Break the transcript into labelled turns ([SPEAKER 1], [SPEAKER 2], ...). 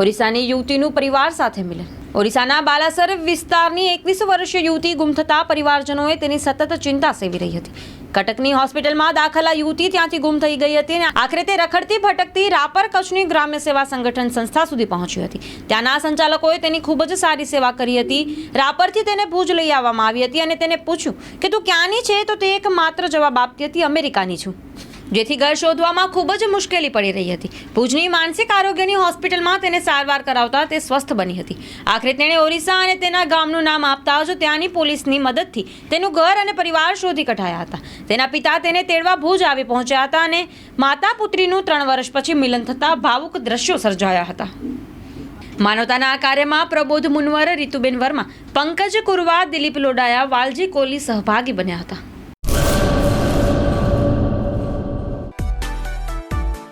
[SPEAKER 1] ઓરિસ્સાની યુવતીનું પરિવાર સાથે મિલન. ઓરિસ્સાના બાલાસર વિસ્તારની એકવીસ વર્ષીય યુવતી ગુમ થતા પરિવારજનોએ તેની સતત ચિંતા સેવી રહી હતી. કટકની હોસ્પિટલમાં દાખલા યુવતી ત્યાંથી ગુમ થઈ ગઈ હતી અને આખરે તે રખડતી ભટકતી રાપર કચ્છની ગ્રામ્ય સેવા સંગઠન સંસ્થા સુધી પહોંચી હતી. ત્યાંના સંચાલકોએ તેની ખૂબ જ સારી સેવા કરી હતી. રાપરથી તેને ભુજ લઈ આવવામાં આવી હતી અને તેને પૂછ્યું કે તું ક્યાંની છે? તો તે એક માત્ર જવાબ આપતી હતી, અમેરિકાની છું. જેથી ઘર શોધવામાં ખૂબ જ મુશ્કેલી પડી રહી હતી. ભુજની માનસિક આરોગ્યની હોસ્પિટલમાં તેને સારવાર કરાવતા તે સ્વસ્થ બની હતી. આખરે તેણે ઓરિસ્સા અને તેના ગામનું નામ આપતા જ ત્યાંની પોલીસની મદદથી તેનું ઘર અને પરિવાર શોધી કઢાયા હતા. તેના પિતા તેને તેડવા ભુજ આવી પહોંચ્યા હતા અને માતા પુત્રીનું ત્રણ વર્ષ પછી મિલન થતાં ભાવુક દ્રશ્યો સર્જાયા હતા. માનવતાના આ કાર્યમાં પ્રબોધ મુનવર, રીતુબેન વર્મા, પંકજ કુરવા, દિલીપ લોડાયા, વાલજી કોહલી સહભાગી બન્યા હતા.